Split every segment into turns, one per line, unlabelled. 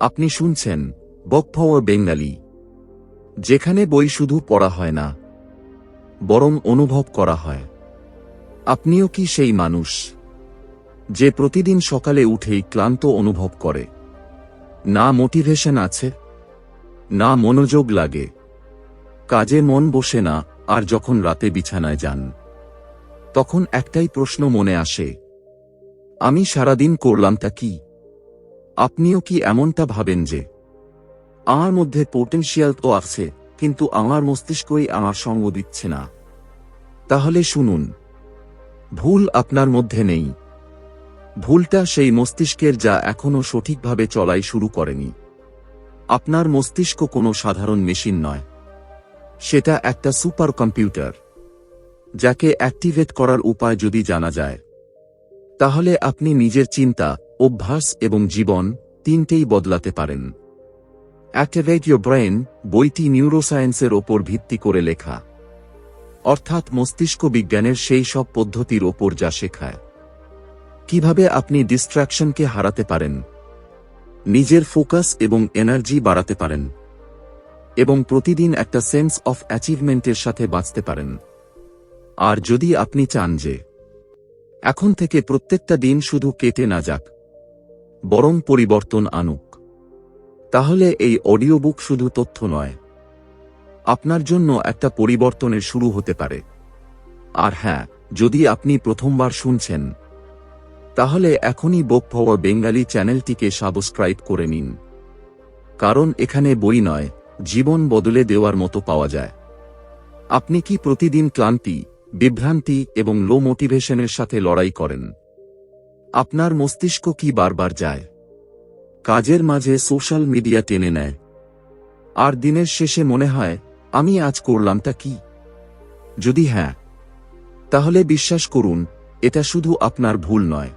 আপনি শুনছেন বকফাওয়ার বেঙ্গালি, যেখানে বই শুধু পড়া হয় না, বরং অনুভব করা হয়। আপনিও কি সেই মানুষ যে প্রতিদিন সকালে উঠেই ক্লান্ত অনুভব করে? না মোটিভেশন আছে, না মনোযোগ লাগে। কাজে মন বসে না, আর যখন রাতে বিছানায় যান, তখন একটাই প্রশ্ন মনে আসে, আমি সারাদিন করলামটা কি? আপনিও কি এমনটা ভাবেন যে আমার মধ্যে পোটেনশিয়াল তো আছে, কিন্তু আমার মস্তিষ্কই আমার সঙ্গ দিচ্ছে না? তাহলে শুনুন। ভুল আপনার মধ্যে নেই। ভুলটা সেই মস্তিষ্কের যা এখনও সঠিকভাবে চলাই শুরু করেনি। আপনার মস্তিষ্ক কোনো সাধারণ মেশিন নয়। সেটা একটা সুপার কম্পিউটার যাকে অ্যাক্টিভেট করার উপায় যদি জানা যায়। তাহলে আপনি নিজের চিন্তা, অভ্যাস এবং জীবন তিনটেই বদলাতে পারেন। অ্যাক্টিভেট ইউর ব্রেন বইটি নিউরোসায়েন্সের ওপর ভিত্তি করে লেখা। অর্থাৎ মস্তিষ্ক বিজ্ঞানের সেই সব পদ্ধতির ওপর যা শেখায়। কীভাবে আপনি ডিস্ট্র্যাকশনকে হারাতে পারেন। নিজের ফোকাস এবং এনার্জি বাড়াতে পারেন। এবং প্রতিদিন একটা সেন্স অফ অ্যাচিভমেন্টের সাথে বাঁচতে পারেন। আর যদি আপনি চান যে, এখন থেকে প্রত্যেকটা দিন শুধু কেটে না যাক বরং পরিবর্তন আনুক। তাহলে এই অডিও বুক শুধু তথ্য নয়, আপনার জন্য একটা পরিবর্তনের শুরু হতে পারে। আর হ্যাঁ যদি আপনি প্রথমবার শুনছেন, তাহলে এখনই বোক পাওয়ার বেঙ্গালি চ্যানেলটিকে সাবস্ক্রাইব করে নিন। কারণ এখানে বই নয়, জীবন বদলে দেওয়ার মতো পাওয়া যায়। আপনি কি প্রতিদিন ক্লান্তি, বিভ্রান্তি এবং লো মোটিভেশনের সাথে লড়াই করেন? আপনার মস্তিষ্ক কি বারবার যায়? কাজের মাঝে সোশ্যাল মিডিয়া টেনে নেয়। আর দিনের শেষে মনে হয়, আমি আজ করলামটা কি? যদি হ্যাঁ তাহলে বিশ্বাস করুন, এটা শুধু আপনার ভুল নয়।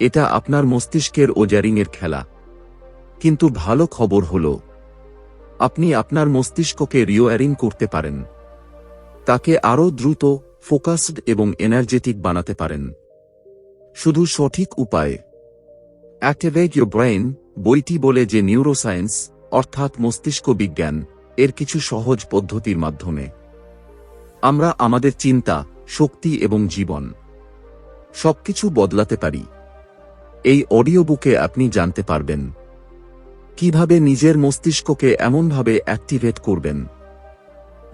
এটা আপনার মস্তিষ্কের ওজারিংয়ের খেলা। কিন্তু ভালো খবর হল, আপনি আপনার মস্তিষ্ককে রিওয়ারিং করতে পারেন। তাকে আরও দ্রুত, ফোকাসড এবং এনার্জেটিক বানাতে পারেন। শুধু সঠিক উপায়ে। অ্যাক্টিভেট ইউর ব্রেইন বইটি বলে যে নিউরোসায়েন্স অর্থাৎ মস্তিষ্ক বিজ্ঞান, এর কিছু সহজ পদ্ধতির মাধ্যমে। আমরা আমাদের চিন্তা, শক্তি এবং জীবন সবকিছু বদলাতে পারি। এই অডিও বুকে আপনি জানতে পারবেন। কীভাবে নিজের মস্তিষ্ককে এমনভাবে অ্যাক্টিভেট করবেন।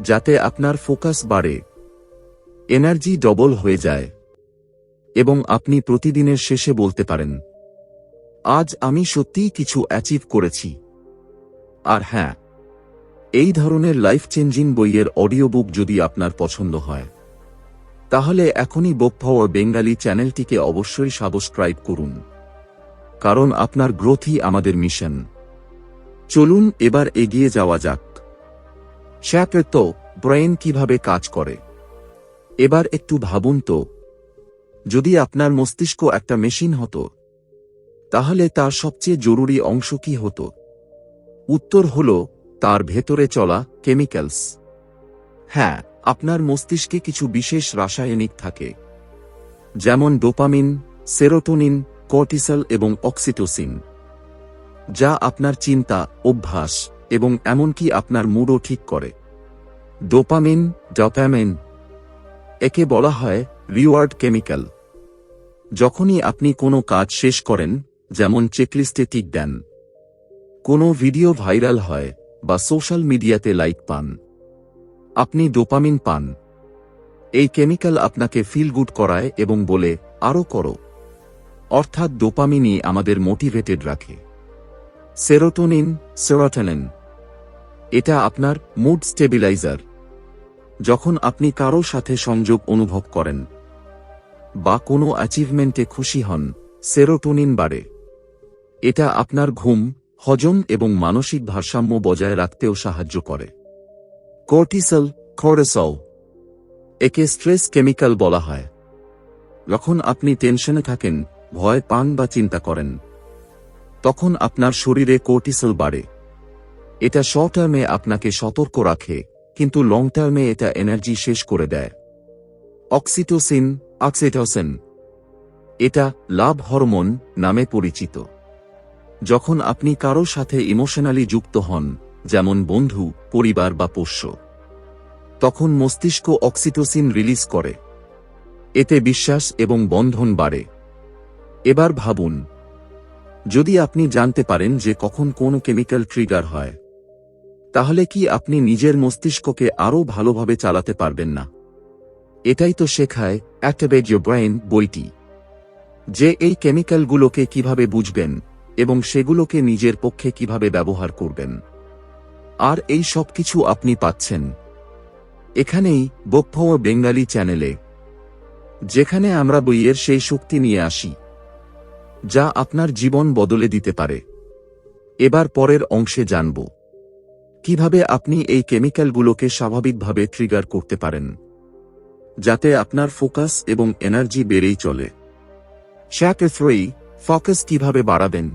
যাতে আপনার ফোকাস বাড়ে। এনার্জি ডবল হয়ে যায়। এবং আপনি প্রতিদিনের শেষে বলতে পারেন, আজ আমি সত্যিই কিছু অ্যাচিভ করেছি। আর হ্যাঁ এই ধরনের লাইফ চেঞ্জিং বইয়ের অডিও বুক যদি আপনার পছন্দ হয়, তাহলে এখনই বুক পাওয়ার বেঙ্গালি চ্যানেলটিকে অবশ্যই সাবস্ক্রাইব করুন, কারণ আপনার গ্রোথই আমাদের মিশন চলুন এবার এগিয়ে যাওয়া যাক। শ্যাপের তো ব্রেন কীভাবে কাজ করে? এবার একটু ভাবুন তো যদি আপনার মস্তিষ্ক একটা মেশিন হতো, তাহলে তার সবচেয়ে জরুরি অংশ কি হতো? উত্তর হল, তার ভেতরে চলা কেমিক্যালস। হ্যাঁ আপনার মস্তিষ্কে কিছু বিশেষ রাসায়নিক থাকে, যেমন ডোপামিন, সেরোটোনিন, কর্টিসল এবং অক্সিটোসিন, যা আপনার চিন্তা, অভ্যাস এবং এমনকি আপনার মুডও ঠিক করে। ডোপামিন, ডপামিন, একে বলা হয় রিওয়ার্ড কেমিক্যাল। যখনই আপনি কোনো কাজ শেষ করেন, যেমন চেকলিস্টে টিক দেন, কোনো ভিডিও ভাইরাল হয় বা সোশ্যাল মিডিয়াতে লাইক পান, আপনি ডোপামিন পান। এই কেমিক্যাল আপনাকে ফিল গুড করায় এবং বলে আরও করো। অর্থাৎ ডোপামিনই আমাদের মোটিভেটেড রাখে। সেরোটোনিন সেরোটোনিন, এটা আপনার মুড স্টেবিলাইজার। যখন আপনি কারও সাথে সংযোগ অনুভব করেন বা কোনো অ্যাচিভমেন্টে খুশি হন সেরোটোনিন বাড়ে। এটা আপনার ঘুম, হজম এবং মানসিক ভারসাম্য বজায় রাখতেও সাহায্য করে। কর্টিসল, করেসল, একে স্ট্রেস কেমিক্যাল বলা হয়। যখন আপনি টেনশনে থাকেন, ভয় পান বা চিন্তা করেন, তখন আপনার শরীরে কোর্টিসল বাড়ে। এটা শর্ট টার্মে আপনাকে সতর্ক রাখে, কিন্তু লং টার্মে এটা এনার্জি শেষ করে দেয়। Oxytocin oxytocin. এটা লাভ হরমোন নামে পরিচিত। যখন আপনি কারও সাথে ইমোশনালি যুক্ত হন, যেমন বন্ধু, পরিবার বা পোষ্য, তখন মস্তিষ্ক অক্সিটোসিন রিলিজ করে। এতে বিশ্বাস এবং বন্ধন বাড়ে। এবার ভাবুন, যদি আপনি জানতে পারেন যে কখন কোন কেমিক্যাল ট্রিগার হয়, তাহলে কি আপনি নিজের মস্তিষ্ককে আরও ভালোভাবে চালাতে পারবেন না? এটাই তো শেখায় অ্যাক্টিভেট ইউর ব্রেইন বইটি, যে এই কেমিক্যালগুলোকে কীভাবে বুঝবেন এবং সেগুলোকে নিজের পক্ষে কীভাবে ব্যবহার করবেন। আর এই সব কিছু আপনি পাচ্ছেন। এখানেই বক্ষ বেঙ্গালি চ্যানেলে, যেখানে আমরা বইয়ের সেই শক্তি নিয়ে আসি, যা আপনার জীবন বদলে দিতে পারে। এবার পরের অংশে জানব, কীভাবে আপনি এই কেমিক্যালগুলোকে স্বাভাবিকভাবে ট্রিগার করতে পারেন। যাতে আপনার ফোকাস এবং এনার্জি বেড়েই চলে। শ্যাকে থ্রি ফোকাস কীভাবে বাড়াবেন?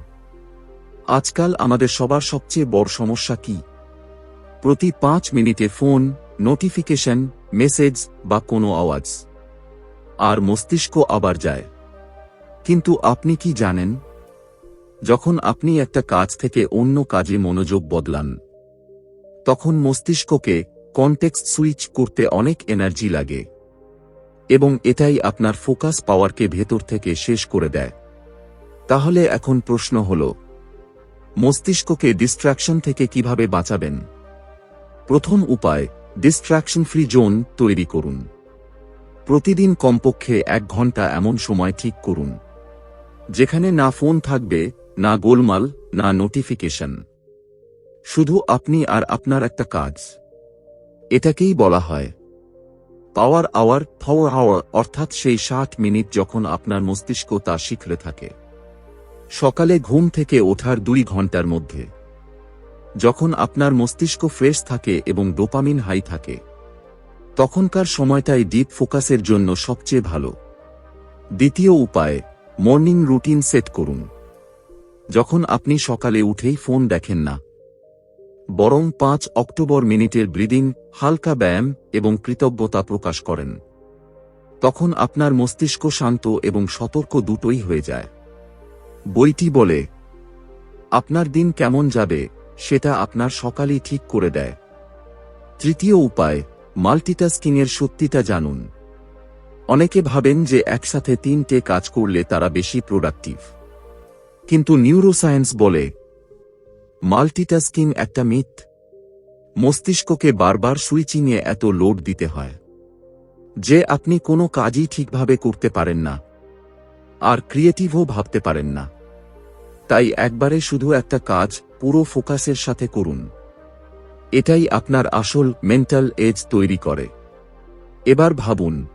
আজকাল আমাদের সবার সবচেয়ে বড় সমস্যা কি? প্রতি পাঁচ মিনিটে ফোন, নোটিফিকেশন, মেসেজ বা কোনো আওয়াজ। আর মস্তিষ্ক আবার যায়। কিন্তু আপনি কি জানেন? যখন আপনি একটা কাজ থেকে অন্য কাজে মনোযোগ বদলান, তখন মস্তিষ্ককে কনটেক্সট সুইচ করতে অনেক এনার্জি লাগে। এবং এটাই আপনার ফোকাস পাওয়ারকে ভেতর থেকে শেষ করে দেয়। তাহলে এখন প্রশ্ন হল, মস্তিষ্ককে ডিস্ট্র্যাকশন থেকে কীভাবে বাঁচাবেন? প্রথম উপায় ডিস্ট্র্যাকশন ফ্রি জোন তৈরি করুন। প্রতিদিন কমপক্ষে এক ঘণ্টা এমন সময় ঠিক করুন, যেখানে না ফোন থাকবে, না গোলমাল, না নোটিফিকেশন। শুধু আপনি আর আপনার একটা কাজ। এটাকেই বলা হয় পাওয়ার আওয়ার পাওয়ার আওয়ার, অর্থাৎ সেই ষাট মিনিট যখন আপনার মস্তিষ্ক তা শিখরে থাকে। সকালে ঘুম থেকে ওঠার দুই ঘণ্টার মধ্যে। যখন আপনার মস্তিষ্ক ফ্রেশ থাকে এবং ডোপামিন হাই থাকে। তখনকার সময়টাই ডিপ ফোকাসের জন্য সবচেয়ে ভালো। দ্বিতীয় উপায়, মর্নিং রুটিন সেট করুন। যখন আপনি সকালে উঠেই ফোন দেখেন না বরং পাঁচ অক্টোবর মিনিটের ব্রিদিং, হালকা ব্যায়াম এবং কৃতজ্ঞতা প্রকাশ করেন। তখন আপনার মস্তিষ্ক শান্ত এবং সতর্ক দুটোই হয়ে যায়। বইটি বলে, আপনার দিন কেমন যাবে, সেটা আপনার সকালই ঠিক করে দেয়। তৃতীয় উপায়, মাল্টিটাস্কিংয়ের সত্যিটা জানুন। অনেকে ভাবেন যে একসাথে তিনটে কাজ করলে তারা বেশি প্রোডাক্টিভ। কিন্তু নিউরোসায়েন্স বলে মাল্টিটাস্কিং একটা মিথ। মস্তিষ্ককে বারবার সুইচিংয়ে এত লোড দিতে হয়। যে আপনি কোনো কাজই ঠিকভাবে করতে পারেন না। আর ক্রিয়েটিভও ভাবতে পারেন না। তাই একবারে শুধু একটা কাজ, পুরো ফোকাসের সাথে করুন। এটাই আপনার আসল মেন্টাল এজ তৈরি করে। এবার ভাবুন,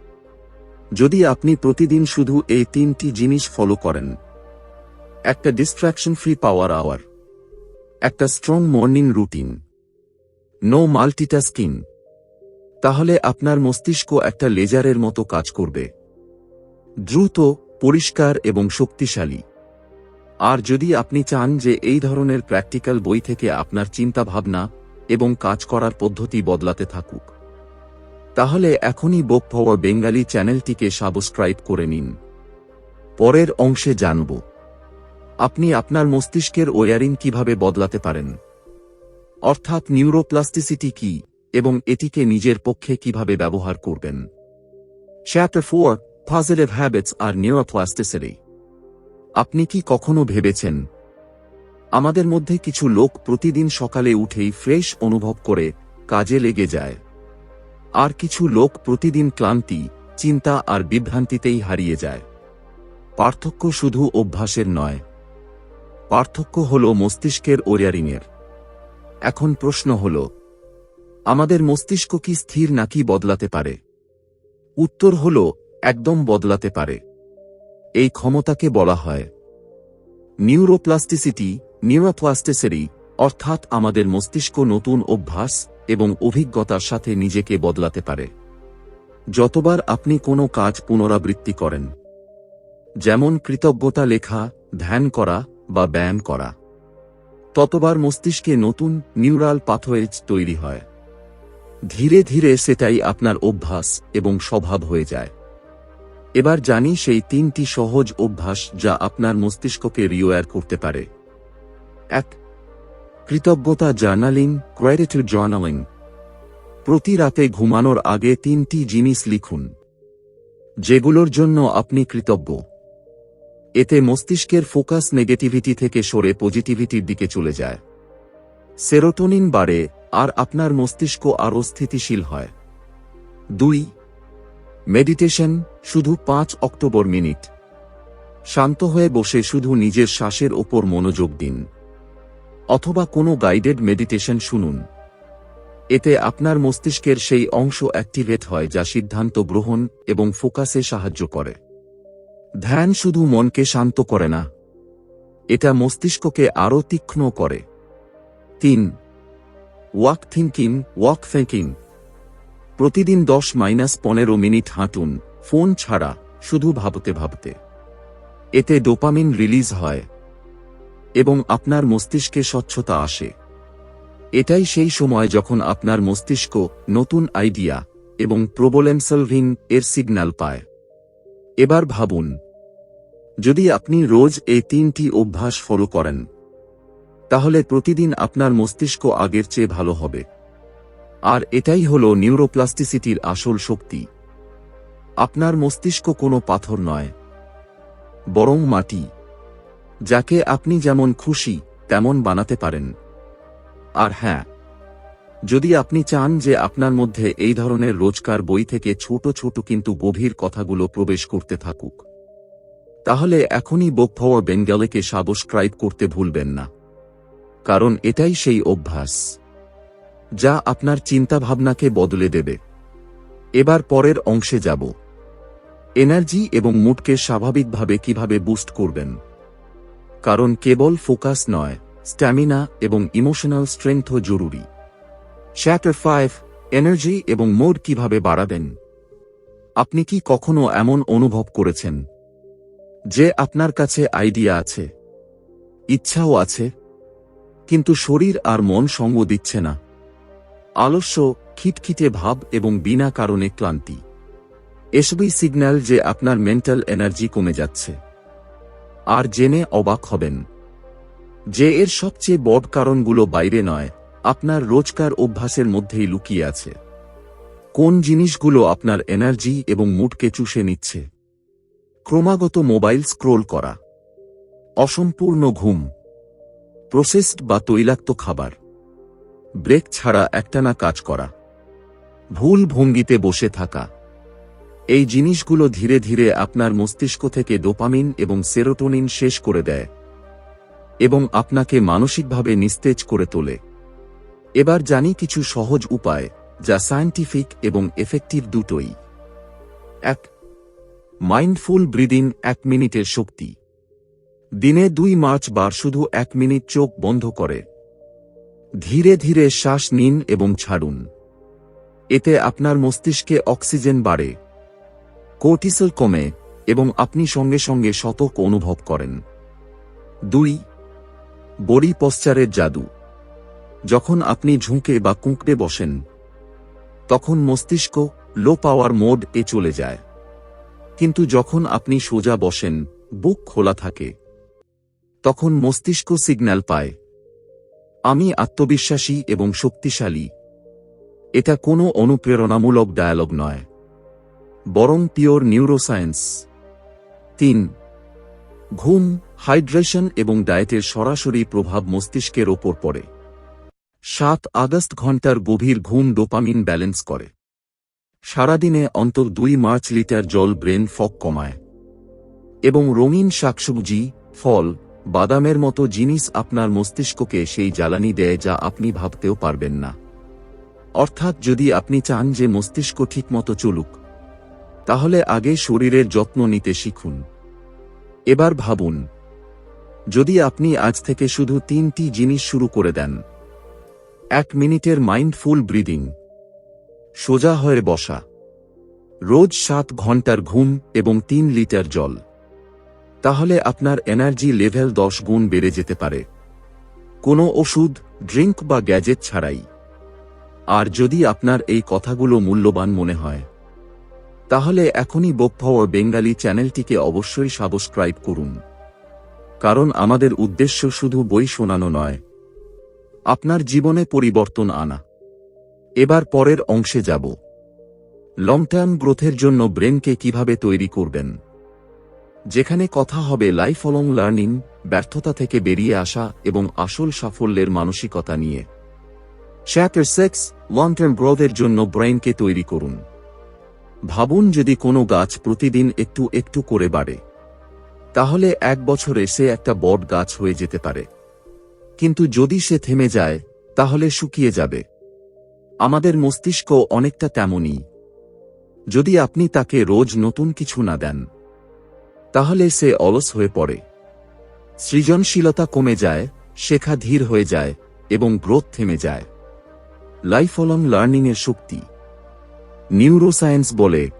যদি আপনি প্রতিদিন শুধু এই তিনটি জিনিস ফলো করেন, একটা ডিস্ট্র্যাকশন ফ্রি পাওয়ার আওয়ার একটা strong morning routine no multitasking তাহলে আপনার মস্তিষ্ক একটা লেজারের মতো কাজ করবে। দ্রুত, পরিষ্কার এবং শক্তিশালী। আর যদি আপনি চান যে এই ধরনের প্র্যাকটিক্যাল বই থেকে আপনার চিন্তাভাবনা এবং কাজ করার পদ্ধতি বদলাতে থাকুক। তাহলে এখনই বোক পাওয়ার বেঙ্গালি চ্যানেলটিকে সাবস্ক্রাইব করে নিন। পরের অংশে জানব। আপনি আপনার মস্তিষ্কের ওয়ারিং কীভাবে বদলাতে পারেন? অর্থাৎ নিউরোপ্লাস্টিসিটি কি, এবং এটিকে নিজের পক্ষে কীভাবে ব্যবহার করবেন? চ্যাপ্টার ফোর পজিটিভ হ্যাবিটস আর নিউরোপ্লাস্টিসিটি আপনি কি কখনো ভেবেছেন? আমাদের মধ্যে কিছু লোক প্রতিদিন সকালে উঠেই ফ্রেশ অনুভব করে কাজে লেগে যায়। আর কিছু লোক প্রতিদিন ক্লান্তি, চিন্তা আর বিভ্রান্তিতেই হারিয়ে যায়। পার্থক্য শুধু অভ্যাসের নয় পার্থক্য হল মস্তিষ্কের ওরিয়ারিংয়ের। এখন প্রশ্ন হল, আমাদের মস্তিষ্ক কি স্থির নাকি বদলাতে পারে? উত্তর হল, একদম বদলাতে পারে। এই ক্ষমতাকে বলা হয় নিউরোপ্লাস্টিসিটি নিউরোপ্লাস্টিসিটি, অর্থাৎ আমাদের মস্তিষ্ক নতুন অভ্যাস এবং অভিজ্ঞতার সাথে নিজেকে বদলাতে পারে। যতবার আপনি কোনো কাজ পুনরাবৃত্তি করেন, যেমন কৃতজ্ঞতা লেখা, ধ্যান করা বা ব্যায়াম করা। ততবার মস্তিষ্কে নতুন, নিউরাল পাথওয়েজ তৈরি হয়। ধীরে ধীরে সেটাই আপনার অভ্যাস এবং স্বভাব হয়ে যায়। এবার জানি সেই তিনটি সহজ অভ্যাস যা আপনার মস্তিষ্ককে রিওয়ার করতে পারে। এক, কৃতজ্ঞতা জার্নালিং গ্র্যাটিটিউড জার্নালিং প্রতি রাতে ঘুমানোর আগে তিনটি জিনিস লিখুন, যেগুলোর জন্য আপনি কৃতজ্ঞ। এতে মস্তিষ্কের ফোকাস নেগেটিভিটি থেকে সরে পজিটিভিটির দিকে চলে যায়। সেরোটোনিন বাড়ে আর আপনার মস্তিষ্ক আরও স্থিতিশীল হয়। দুই, মেডিটেশন শুধু পাঁচ অক্টোবর মিনিট। শান্ত হয়ে বসে শুধু নিজের শ্বাসের ওপর মনোযোগ দিন। অথবা কোনো গাইডেড মেডিটেশন শুনুন। এতে আপনার মস্তিষ্কের সেই অংশ অ্যাক্টিভেট হয় যা সিদ্ধান্ত গ্রহণ এবং ফোকাসে সাহায্য করে। ধ্যান শুধু মনকে শান্ত করে না, এটা মস্তিষ্ককে আরও তীক্ষ্ণ করে। তিন ওয়াক থিঙ্কিং ওয়াক থিঙ্কিং প্রতিদিন দশ মাইনাস পনেরো মিনিট হাঁটুন, ফোন ছাড়া, শুধু ভাবতে ভাবতে। এতে ডোপামিন রিলিজ হয় এবং আপনার মস্তিষ্কে স্বচ্ছতা আসে। এটাই সেই সময় যখন আপনার মস্তিষ্ক নতুন আইডিয়া এবং প্রবলেম সলভিং এর সিগন্যাল পায়। এবার ভাবুন, যদি আপনি রোজ এই তিনটি অভ্যাস ফলো করেন, তাহলে প্রতিদিন আপনার মস্তিষ্ক আগের চেয়ে ভালো হবে। আর এটাই হল নিউরোপ্লাস্টিসিটির আসল শক্তি। আপনার মস্তিষ্ক কোনো পাথর নয়, বরং মাটি, যাকে আপনি যেমন খুশি তেমন বানাতে পারেন। আর হ্যাঁ যদি আপনি চান যে আপনার মধ্যে এই ধরনের রোজকার বই থেকে ছোট ছোট কিন্তু গভীর কথাগুলো প্রবেশ করতে থাকুক। তাহলে এখনই বুক পাওয়ার বেঙ্গলেকে সাবস্ক্রাইব করতে ভুলবেন না। কারণ এটাই সেই অভ্যাস। যা আপনার চিন্তাভাবনাকে বদলে দেবে। এবার পরের অংশে যাব। এনার্জি এবং মুডকে স্বাভাবিকভাবে কীভাবে বুস্ট করবেন? কারণ কেবল ফোকাস নয়, স্ট্যামিনা এবং ইমোশনাল স্ট্রেংথও জরুরি। চ্যাপ্টার ফাইভ এনার্জি এবং মোড কীভাবে বাড়াবেন? আপনি কি কখনো এমন অনুভব করেছেন? যে আপনার কাছে আইডিয়া আছে, ইচ্ছাও আছে, কিন্তু শরীর আর মন সঙ্গ দিচ্ছে না। আলস্য, খিটখিটে ভাব এবং বিনা কারণে ক্লান্তি। এসবই সিগন্যাল যে আপনার মেন্টাল এনার্জি কমে যাচ্ছে। আর জেনে অবাক হবেন যে এর সবচেয়ে বড় কারণগুলো বাইরে নয় আপনার রোজকার অভ্যাসের মধ্যেই লুকিয়ে আছে। কোন জিনিসগুলো আপনার এনার্জি এবং মুডকে চুষে নিচ্ছে? ক্রমাগত মোবাইল স্ক্রোল করা। অসম্পূর্ণ ঘুম। প্রসেসড বা তৈলাক্ত খাবার। ব্রেক ছাড়া একটানা কাজ করা। ভুল ভঙ্গিতে বসে থাকা। এই জিনিসগুলো ধীরে ধীরে আপনার মস্তিষ্ক থেকে ডোপামিন এবং সেরোটোনিন শেষ করে দেয়। এবং আপনাকে মানসিকভাবে নিস্তেজ করে তোলে। এবার জানি কিছু সহজ উপায়, যা সায়েন্টিফিক এবং এফেক্টিভ দুটোই। এক মাইন্ডফুল ব্রিদিং এক মিনিটের শক্তি। দিনে দুই মার্চ বার শুধু এক মিনিট চোখ বন্ধ করে। ধীরে ধীরে শ্বাস নিন এবং ছাড়ুন। এতে আপনার মস্তিষ্কে অক্সিজেন বাড়ে। কোর্টিসল কমে এবং আপনি সঙ্গে সঙ্গে সতর্ক অনুভব করেন। দুই বডি পশ্চারের জাদু। যখন আপনি ঝুঁকে বা কুঁকড়ে বসেন, তখন মস্তিষ্ক লো পাওয়ার মোড এ চলে যায়। কিন্তু যখন আপনি সোজা বসেন, বুক খোলা থাকে, তখন মস্তিষ্ক সিগন্যাল পায়, আমি আত্মবিশ্বাসী এবং শক্তিশালী। এটা কোনো অনুপ্রেরণামূলক ডায়ালগ নয়। বরং পিওর নিউরোসায়েন্স তিন, ঘুম হাইড্রেশন এবং ডায়েটের সরাসরি প্রভাব মস্তিষ্কের ওপর পড়ে। সাত আগস্ট ঘণ্টার গভীর ঘুম ডোপামিন ব্যালেন্স করে। সারাদিনে অন্তর দুই মার্চ লিটার জল ব্রেন ফক কমায়। এবং রঙিন শাকসবজি, ফল, বাদামের মতো জিনিস আপনার মস্তিষ্ককে সেই জ্বালানি দেয় যা আপনি ভাবতেও পারবেন না। অর্থাৎ যদি আপনি চান যে মস্তিষ্ক ঠিকমতো চলুক, তাহলে আগে শরীরের যত্ন নিতে শিখুন। এবার ভাবুন, যদি আপনি আজ থেকে শুধু তিনটি জিনিস শুরু করে দেন এক মিনিটের মাইন্ডফুল ব্রিদিং। সোজা হয়ে বসা। রোজ সাত ঘণ্টার ঘুম এবং তিন লিটার জল। তাহলে আপনার এনার্জি লেভেল দশ গুণ বেড়ে যেতে পারে। কোনো ওষুধ, ড্রিঙ্ক বা গ্যাজেট ছাড়াই। আর যদি আপনার এই কথাগুলো মূল্যবান মনে হয়, তাহলে এখনই বোক পাওয়ার বেঙ্গালি চ্যানেলটিকে অবশ্যই সাবস্ক্রাইব করুন। কারণ আমাদের উদ্দেশ্য শুধু বই শোনানো নয় আপনার জীবনে পরিবর্তন আনা। এবার পরের অংশে যাব। লং টার্ম গ্রোথের জন্য ব্রেনকে কীভাবে তৈরি করবেন? যেখানে কথা হবে লাইফ লং লার্নিং, ব্যর্থতা থেকে বেরিয়ে আসা এবং আসল সাফল্যের মানসিকতা নিয়ে। চ্যাপ্টার সেক্স লং টার্ম গ্রোথের জন্য ব্রেইনকে তৈরি করুন। ভাবুন যদি কোনো গাছ প্রতিদিন একটু একটু করে বাড়ে, তাহলে এক বছরে সে একটা বট গাছ হয়ে যেতে পারে। কিন্তু যদি সে থেমে যায়, তাহলে শুকিয়ে যাবে। আমাদের মস্তিষ্ক অনেকটা তেমনই। যদি আপনি তাকে রোজ নতুন কিছু না দেন, তাহলে সে অলস হয়ে পড়ে। সৃজনশীলতা কমে যায়, শেখা ধীর হয়ে যায়, এবং গ্রোথ থেমে যায়। লাইফ অলং লার্নিংয়ের শক্তি। নিউরোসায়েন্স বলে,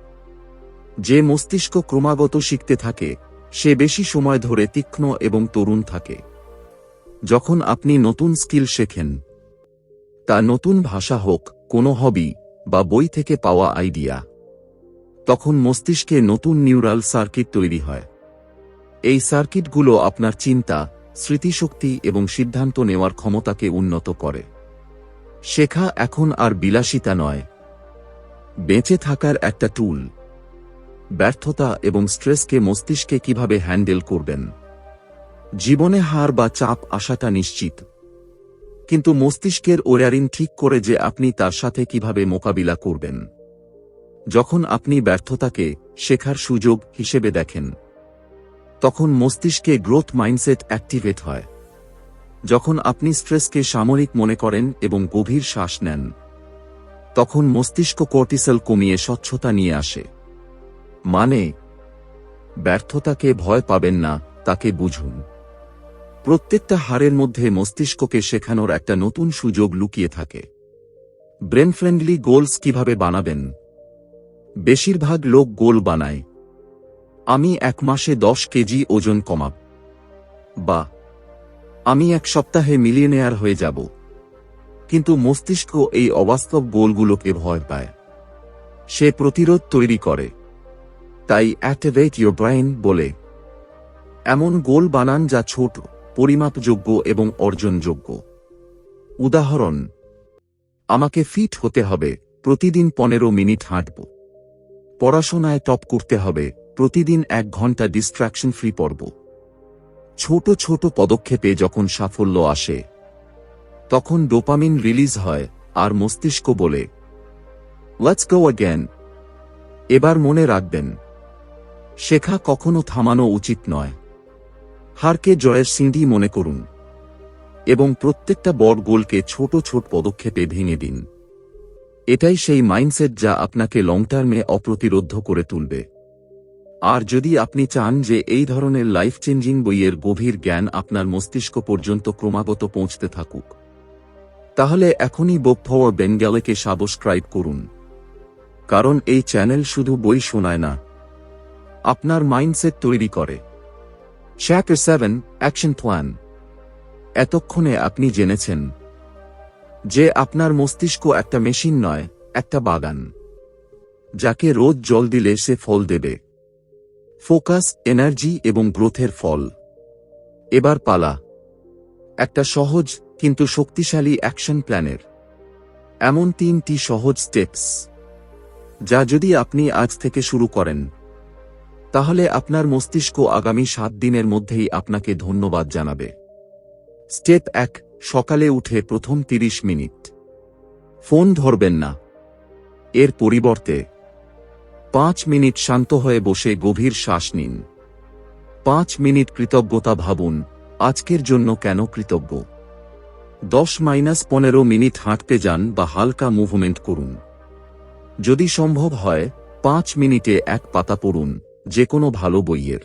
যে মস্তিষ্ক ক্রমাগত শিখতে থাকে, সে বেশি সময় ধরে তীক্ষ্ণ এবং তরুণ থাকে। যখন আপনি নতুন স্কিল শেখেন, তা নতুন ভাষা হোক, কোনো হবি বা বই থেকে পাওয়া আইডিয়া তখন মস্তিষ্কে নতুন নিউরাল সার্কিট তৈরি হয়। এই সার্কিটগুলো আপনার চিন্তা, স্মৃতিশক্তি এবং সিদ্ধান্ত নেওয়ার ক্ষমতাকে উন্নত করে। শেখা এখন আর বিলাসিতা নয়। বেঁচে থাকার একটা টুল ব্যর্থতা এবং স্ট্রেসকে মস্তিষ্কে কীভাবে হ্যান্ডেল করবেন? জীবনে হার বা চাপ আসাটা নিশ্চিত। কিন্তু মস্তিষ্কের ওয়ারিং ঠিক করে যে আপনি তার সাথে কীভাবে মোকাবিলা করবেন। যখন আপনি ব্যর্থতাকে শেখার সুযোগ হিসেবে দেখেন, তখন মস্তিষ্কে গ্রোথ মাইন্ডসেট অ্যাক্টিভেট হয়। যখন আপনি স্ট্রেসকে সামরিক মনে করেন এবং গভীর শ্বাস নেন, তখন মস্তিষ্ক কর্টিসেল কমিয়ে স্বচ্ছতা নিয়ে আসে। মানে ব্যর্থতাকে ভয় পাবেন না, তাকে বুঝুন। প্রত্যেকটা হারের মধ্যে মস্তিষ্ককে শেখানোর একটা নতুন সুযোগ লুকিয়ে থাকে। ব্রেন ফ্রেন্ডলি গোলস কীভাবে বানাবেন? বেশিরভাগ লোক গোল বানায়। আমি এক মাসে দশ কেজি ওজন কমাব। বা, আমি এক সপ্তাহে মিলিয়নেয়ার হয়ে যাব। কিন্তু মস্তিষ্ক এই অবাস্তব গোলগুলোকে ভয় পায়। সে প্রতিরোধ তৈরি করে। তাই অ্যাক্টিভেট ইউর ব্রেইন বলে। এমন গোল বানান যা ছোট। পরিমাপযোগ্য এবং অর্জনযোগ্য। উদাহরণ, আমাকে ফিট হতে হবে, প্রতিদিন পনেরো মিনিট হাঁটব। পড়াশোনায় টপ করতে হবে, প্রতিদিন এক ঘণ্টা ডিস্ট্রাকশন ফ্রি পড়ব। ছোট ছোট পদক্ষেপে যখন সাফল্য আসে, তখন ডোপামিন রিলিজ হয়, আর মস্তিষ্ক বলে লেটস গো অ্যাগেন এবার মনে রাখবেন, শেখা কখনো থামানো উচিত নয়। হারকে জয়ের সিন্ডি মনে করুন এবং প্রত্যেকটা বড় গোলকে ছোট ছোট পদক্ষেপে ভেঙে দিন। এটাই সেই মাইন্ডসেট যা আপনাকে লং টার্মে অপ্রতিরোধ করে তুলবে। আর যদি আপনি চান যে এই ধরনের লাইফ চেঞ্জিং বইয়ের গভীর জ্ঞান আপনার মস্তিষ্ক পর্যন্ত ক্রমাগত পৌঁছতে থাকুক, তাহলে এখনই বুক ফওয়ার বেঙ্গালেকে সাবস্ক্রাইব করুন। কারণ এই চ্যানেল শুধু বই শোনায় না, আপনার মাইন্ডসেট তৈরি করে। চ্যাপ্টার সেভেন অ্যাকশন প্ল্যান এতক্ষণে আপনি জেনেছেন যে আপনার মস্তিষ্ক একটা মেশিন নয়, একটা বাগান। যাকে রোজ জল দিলে সে ফল দেবে। ফোকাস, এনার্জি এবং গ্রোথের ফল। এবার পালা। একটা সহজ কিন্তু শক্তিশালী অ্যাকশন প্ল্যানের। এমন তিনটি সহজ স্টেপস। যা যদি আপনি আজ থেকে শুরু করেন। তাহলে আপনার মস্তিষ্ক আগামী সাত দিনের মধ্যেই আপনাকে ধন্যবাদ জানাবে। স্টেপ এক, সকালে উঠে প্রথম তিরিশ মিনিট। ফোন ধরবেন না। এর পরিবর্তে পাঁচ মিনিট শান্ত হয়ে বসে গভীর শ্বাস নিন। পাঁচ মিনিট কৃতজ্ঞতা ভাবুন, আজকের জন্য কেন কৃতজ্ঞ? দশ মাইনাস পনেরো মিনিট হাঁটতে যান বা হালকা মুভমেন্ট করুন। যদি সম্ভব হয়, পাঁচ মিনিটে এক পাতা পড়ুন। যে কোনো ভালো বইয়ের।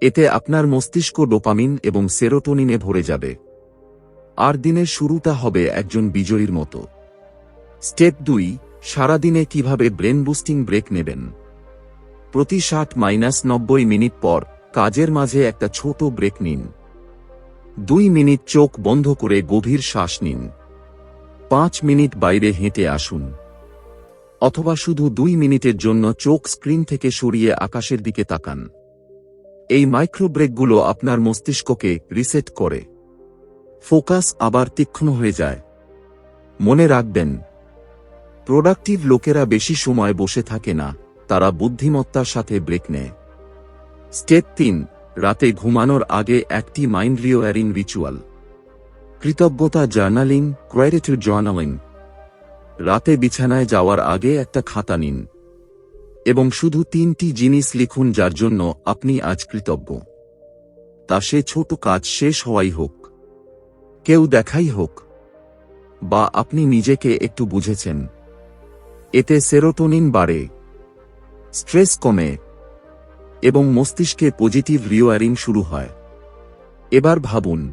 এতে আপনার মস্তিষ্ক ডোপামিন এবং সেরোটোনিনে ভরে যাবে। আর দিনের শুরুটা হবে একজন বিজয়ীর মতো। স্টেপ দুই, সারাদিনে কীভাবে ব্রেন বুস্টিং ব্রেক নেবেন? প্রতি ষাট মাইনাস নব্বই মিনিট পর কাজের মাঝে একটা ছোট ব্রেক নিন। দুই মিনিট চোখ বন্ধ করে গভীর শ্বাস নিন। পাঁচ মিনিট বাইরে হেঁটে আসুন। অথবা শুধু দুই মিনিটের জন্য চোখ স্ক্রিন থেকে সরিয়ে আকাশের দিকে তাকান। এই মাইক্রো ব্রেকগুলো আপনার মস্তিষ্ককে রিসেট করে। ফোকাস আবার তীক্ষ্ণ হয়ে যায়। মনে রাখবেন, প্রোডাক্টিভ লোকেরা বেশি সময় বসে থাকে না, তারা বুদ্ধিমত্তার সাথে ব্রেক নেয়। স্টেপ তিন, রাতে ঘুমানোর আগে একটি মাইন্ড রিওয়ারিং রিচুয়াল। কৃতজ্ঞতা জার্নালিং ক্রেডিটিভ জার্নালিং রাতে বিছানায় যাওয়ার আগে একটা খাতা নিন। এবং শুধু তিনটি জিনিস লিখুন যার জন্য আপনি আজ কৃতজ্ঞ। তা সে ছোট কাজ শেষ হওয়াই হোক। কেউ দেখাই হোক। বা আপনি নিজেকে একটু বুঝেছেন। এতে সেরোটোনিন বাড়ে। স্ট্রেস কমে। এবং মস্তিষ্কে পজিটিভ রিওয়ারিং শুরু হয়। এবার ভাবুন।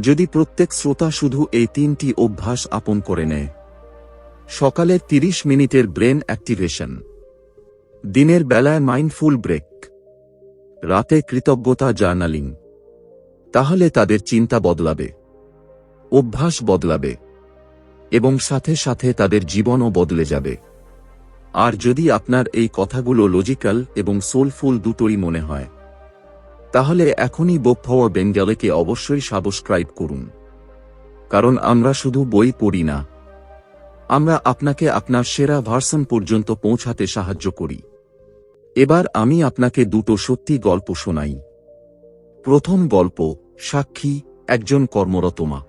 যদি প্রত্যেক শ্রোতা শুধু এই তিনটি অভ্যাস আপন করে নেয়। সকালে ৩০ মিনিটের ব্রেন অ্যাক্টিভেশন। দিনের বেলায় মাইন্ডফুল ব্রেক। রাতে কৃতজ্ঞতা জার্নালিং। তাহলে তাদের চিন্তা বদলাবে। অভ্যাস বদলাবে। এবং সাথে সাথে তাদের জীবনও বদলে যাবে। আর যদি আপনার এই কথাগুলো লজিক্যাল এবং সোলফুল দুটোই মনে হয়, তাহলে এখনই বুক পাওয়ার বেঙ্গলেকে অবশ্যই সাবস্ক্রাইব করুন। কারণ আমরা শুধু বই পড়ি না। আমরা আপনাকে আপনার সেরা ভার্সন পর্যন্ত পৌঁছাতে সাহায্য করি। এবার আমি আপনাকে দুটো সত্যি গল্প শোনাই। প্রথম গল্প, সাক্ষী, একজন কর্মরত মা।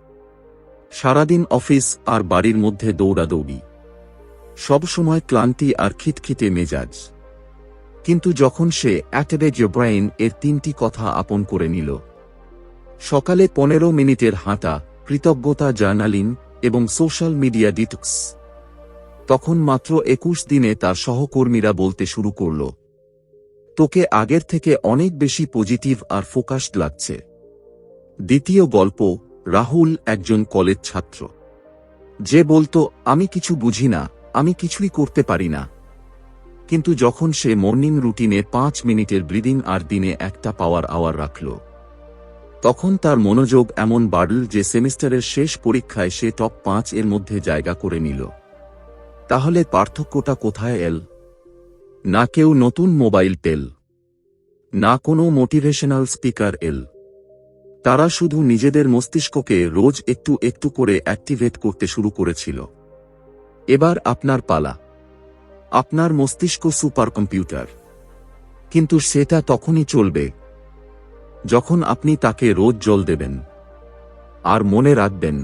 সারাদিন অফিস আর বাড়ির মধ্যে দৌড়াদৌড়ি। সবসময় ক্লান্তি আর খিটখিটে মেজাজ। কিন্তু যখন সে অ্যাটেডেজ ব্রাইন এর তিনটি কথা আপন করে নিল। সকালে পনেরো মিনিটের হাঁটা, কৃতজ্ঞতা জার্নালিং এবং সোশ্যাল মিডিয়া ডিটক্স। তখন মাত্র একুশ দিনে তার সহকর্মীরা বলতে শুরু করল, তোকে আগের থেকে অনেক বেশি পজিটিভ আর ফোকাসড লাগছে। দ্বিতীয় গল্প, রাহুল একজন কলেজ ছাত্র। যে বলতো, আমি কিছু বুঝি না, আমি কিছুই করতে পারি না। কিন্তু যখন সে মর্নিং রুটিনে পাঁচ মিনিটের ব্রিদিং আর দিনে একটা পাওয়ার আওয়ার রাখল তখন তার মনোযোগ এমন বাড়ল যে সেমিস্টারের শেষ পরীক্ষায় সে টপ পাঁচ এর মধ্যে জায়গা করে নিল। তাহলে পার্থক্যটা কোথায়, এল? না কেউ নতুন মোবাইল পেল। না কোনো মোটিভেশনাল স্পিকার এল। তারা শুধু নিজেদের মস্তিষ্ককে রোজ একটু একটু করে অ্যাক্টিভেট করতে শুরু করেছিল। এবার আপনার পালা। আপনার মস্তিষ্ক সুপার কম্পিউটার কিন্তু সেটা তখনই চলবে। যখন আপনি তাকে রোজ জল দেবেন আর মনে রাখবেন,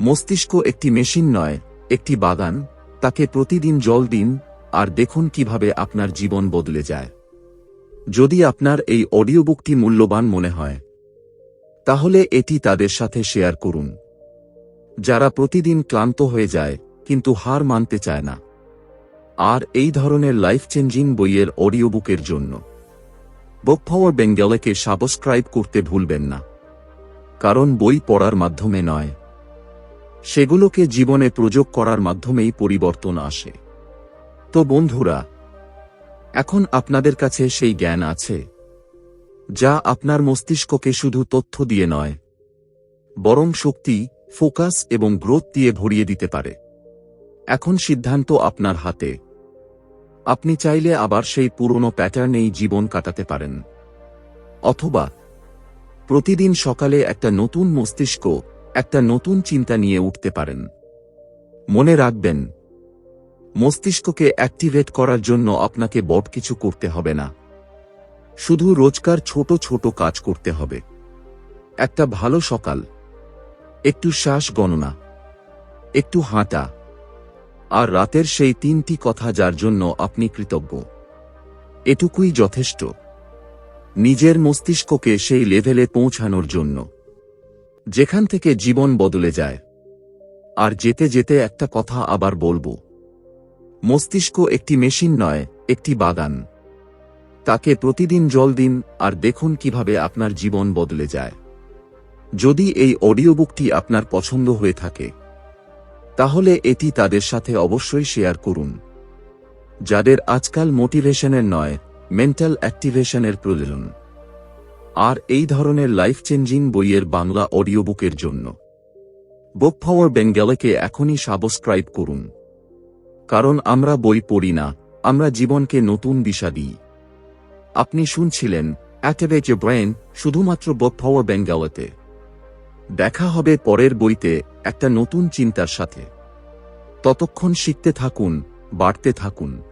মস্তিষ্ক একটি মেশিন নয়, একটি বাগান, তাকে প্রতিদিন জল দিন আর দেখুন কীভাবে আপনার জীবন বদলে যায়। যদি আপনার এই অডিও বুকটি মূল্যবান মনে হয়, তাহলে এটি তাদের সাথে শেয়ার করুন। যারা প্রতিদিন ক্লান্ত হয়ে যায়, কিন্তু হার মানতে চায় না। আর এই ধরনের লাইফ চেঞ্জিং বইয়ের অডিও বুকের জন্য। বুক পাওয়ার বেঙ্গলেকে সাবস্ক্রাইব করতে ভুলবেন না। কারণ বই পড়ার মাধ্যমে নয়। সেগুলোকে জীবনে প্রযোগ করার মাধ্যমেই পরিবর্তন আসে। তো বন্ধুরা, এখন আপনাদের কাছে সেই জ্ঞান আছে, যা আপনার মস্তিষ্ককে শুধু তথ্য দিয়ে নয়, বরং শক্তি, ফোকাস এবং গ্রোথ দিয়ে ভরিয়ে দিতে পারে। এখন সিদ্ধান্ত আপনার হাতে। আপনি চাইলে আবার সেই পুরনো প্যাটার্নেই জীবন কাটাতে পারেন। অথবা, প্রতিদিন সকালে একটা নতুন মস্তিষ্ক, একটা নতুন চিন্তা নিয়ে উঠতে পারেন। মনে রাখবেন, মস্তিষ্ককে অ্যাক্টিভেট করার জন্য আপনাকে বড় কিছু করতে হবে না। শুধু রোজকার ছোট ছোট কাজ করতে হবে। একটা ভালো সকাল, একটু শ্বাস গণনা, একটু হাঁটা আর রাতের সেই তিনটি কথা যার জন্য আপনি কৃতজ্ঞ। এটুকুই যথেষ্ট। নিজের মস্তিষ্ককে সেই লেভেলে পৌঁছানোর জন্য। যেখান থেকে জীবন বদলে যায়। আর যেতে যেতে একটা কথা আবার বলব। মস্তিষ্ক একটি মেশিন নয়, একটি বাগান। তাকে প্রতিদিন জল দিন আর দেখুন কীভাবে আপনার জীবন বদলে যায়। যদি এই অডিও বুকটি আপনার পছন্দ হয়ে থাকে। তাহলে এটি তাদের সাথে অবশ্যই শেয়ার করুন। যাদের আজকাল মোটিভেশনের নয়, মেন্টাল অ্যাক্টিভেশনের প্রয়োজন। আর এই ধরনের লাইফ চেঞ্জিং বইয়ের বাংলা অডিও বুকের জন্য। বুক পাওয়ার বেঙ্গলেকে এখনই সাবস্ক্রাইব করুন। কারণ আমরা বই পড়ি না, আমরা জীবনকে নতুন দিশা দিই। আপনি শুনছিলেন ইউর ব্রেন শুধুমাত্র বুক পাওয়ার বেঙ্গাওয়াতে দেখা হবে পরের বইতে। একটা নতুন চিন্তার সাথে। ততক্ষণ শিখতে থাকুন বাড়তে থাকুন।